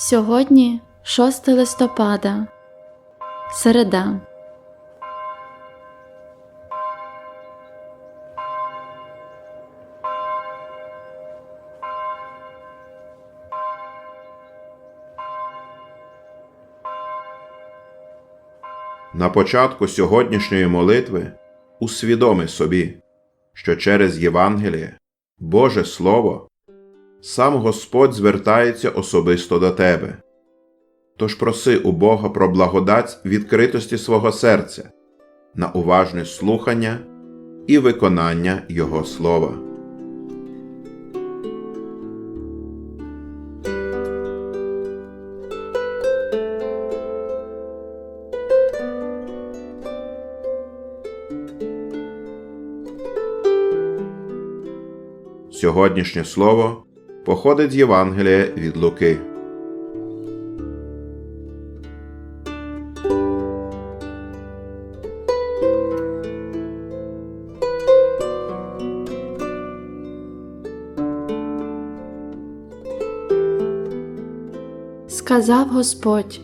Сьогодні 6 листопада, середа. На початку сьогоднішньої молитви усвідоми собі, що через Євангеліє, Боже Слово, сам Господь звертається особисто до тебе. Тож проси у Бога про благодать відкритості свого серця, на уважне слухання і виконання Його слова. Сьогоднішнє слово походить з Євангелія від Луки. Сказав Господь,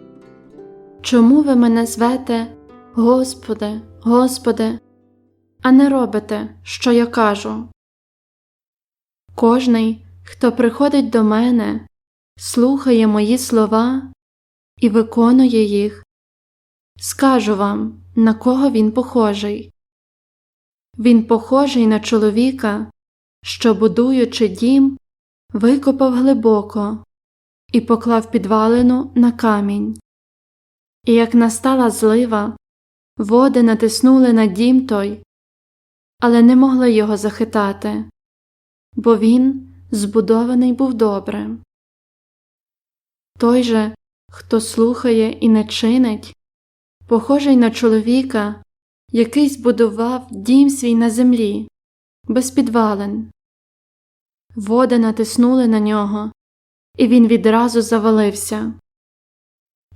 чому ви мене звете, Господи, Господи, а не робите, що я кажу? Кожний, хто приходить до мене, слухає мої слова і виконує їх, скажу вам, на кого він похожий. Він похожий на чоловіка, що, будуючи дім, викопав глибоко і поклав підвалину на камінь. І як настала злива, води натиснули на дім той, але не могли його захитати, бо він збудований був добре. Той же, хто слухає і не чинить, похожий на чоловіка, який збудував дім свій на землі, без підвалин. Води натиснули на нього, і він відразу завалився.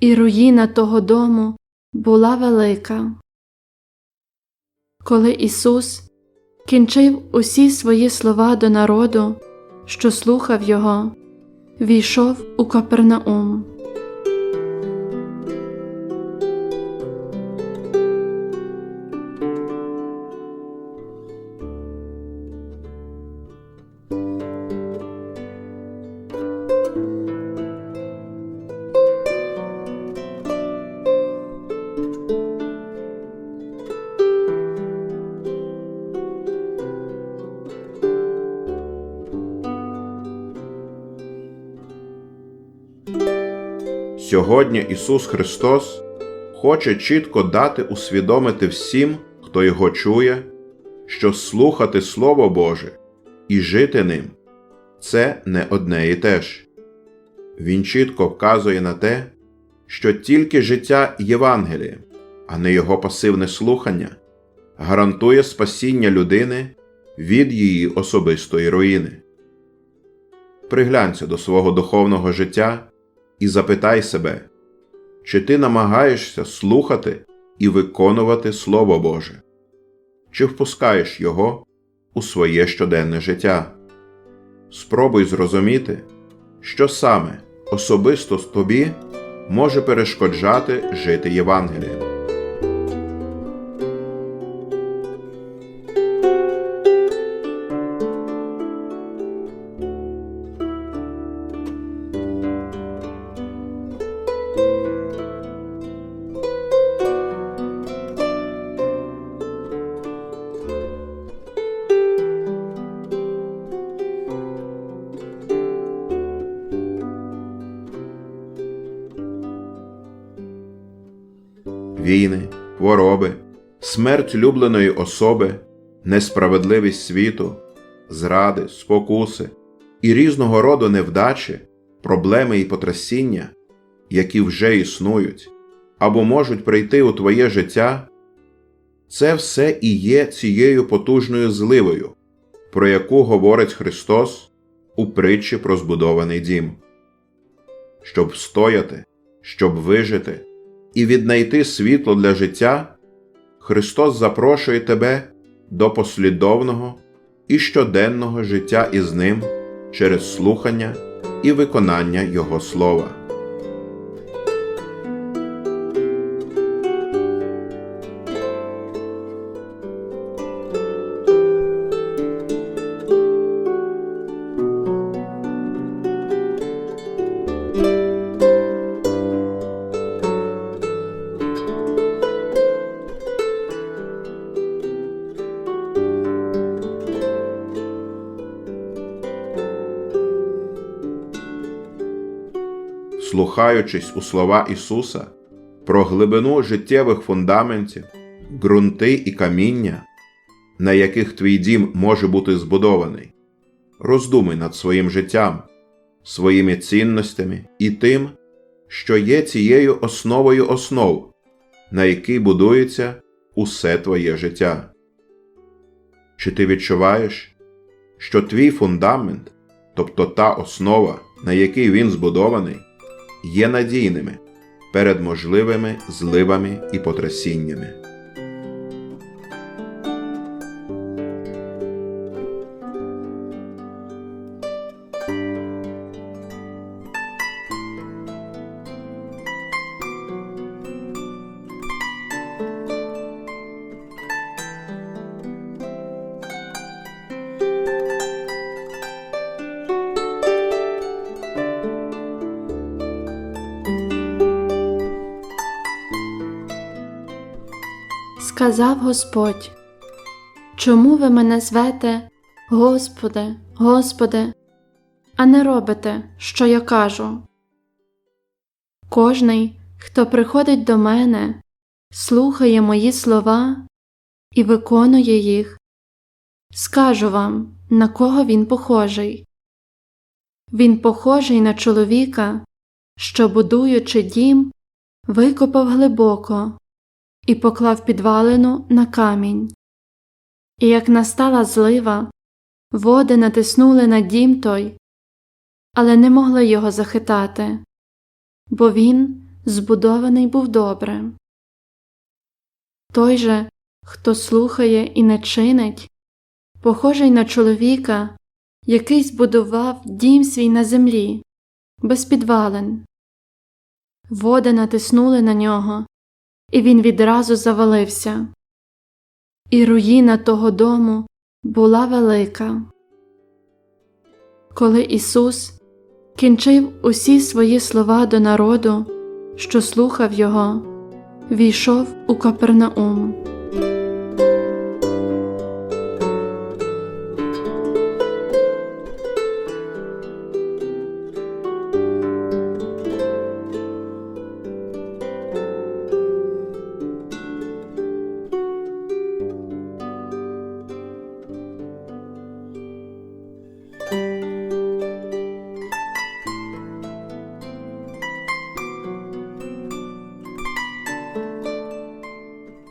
І руїна того дому була велика. Коли Ісус кінчив усі свої слова до народу, що слухав Його, війшов у Капернаум. Сьогодні Ісус Христос хоче чітко дати усвідомити всім, хто Його чує, що слухати Слово Боже і жити ним це не одне і те ж. Він чітко вказує на те, що тільки життя Євангелія, а не його пасивне слухання, гарантує спасіння людини від її особистої руїни. Приглянься до свого духовного життя і запитай себе, чи ти намагаєшся слухати і виконувати Слово Боже, чи впускаєш Його у своє щоденне життя. Спробуй зрозуміти, що саме особисто тобі може перешкоджати жити Євангелієм. Війни, хвороби, смерть любленої особи, несправедливість світу, зради, спокуси і різного роду невдачі, проблеми і потрясіння, які вже існують або можуть прийти у твоє життя, це все і є цією потужною зливою, про яку говорить Христос у притчі про збудований дім. Щоб встояти, щоб вижити і віднайти світло для життя, Христос запрошує тебе до послідовного і щоденного життя із Ним через слухання і виконання Його слова. Слухаючись у слова Ісуса про глибину життєвих фундаментів, ґрунти і каміння, на яких твій дім може бути збудований, роздумуй над своїм життям, своїми цінностями і тим, що є цією основою основ, на якій будується усе твоє життя. Чи ти відчуваєш, що твій фундамент, тобто та основа, на якій він збудований, є надійними перед можливими зливами і потрясіннями? Сказав Господь, чому ви мене звете, Господи, Господи, а не робите, що я кажу? Кожний, хто приходить до мене, слухає мої слова і виконує їх, скажу вам, на кого він похожий. Він похожий на чоловіка, що, будуючи дім, викопав глибоко і поклав підвалину на камінь. І як настала злива, води натиснули на дім той, але не могли його захитати, бо він збудований був добре. Той же, хто слухає і не чинить, похожий на чоловіка, який збудував дім свій на землі, без підвалин. Води натиснули на нього, і він відразу завалився. І руїна того дому була велика. Коли Ісус кінчив усі свої слова до народу, що слухав Його, війшов у Капернаум.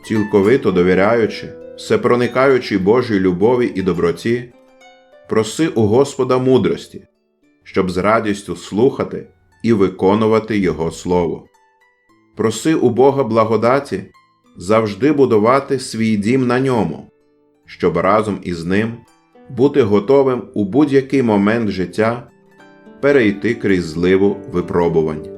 Цілковито довіряючи, всепроникаючи Божій любові і доброті, проси у Господа мудрості, щоб з радістю слухати і виконувати Його Слово. Проси у Бога благодаті завжди будувати свій дім на ньому, щоб разом із ним бути готовим у будь-який момент життя перейти крізь зливу випробувань.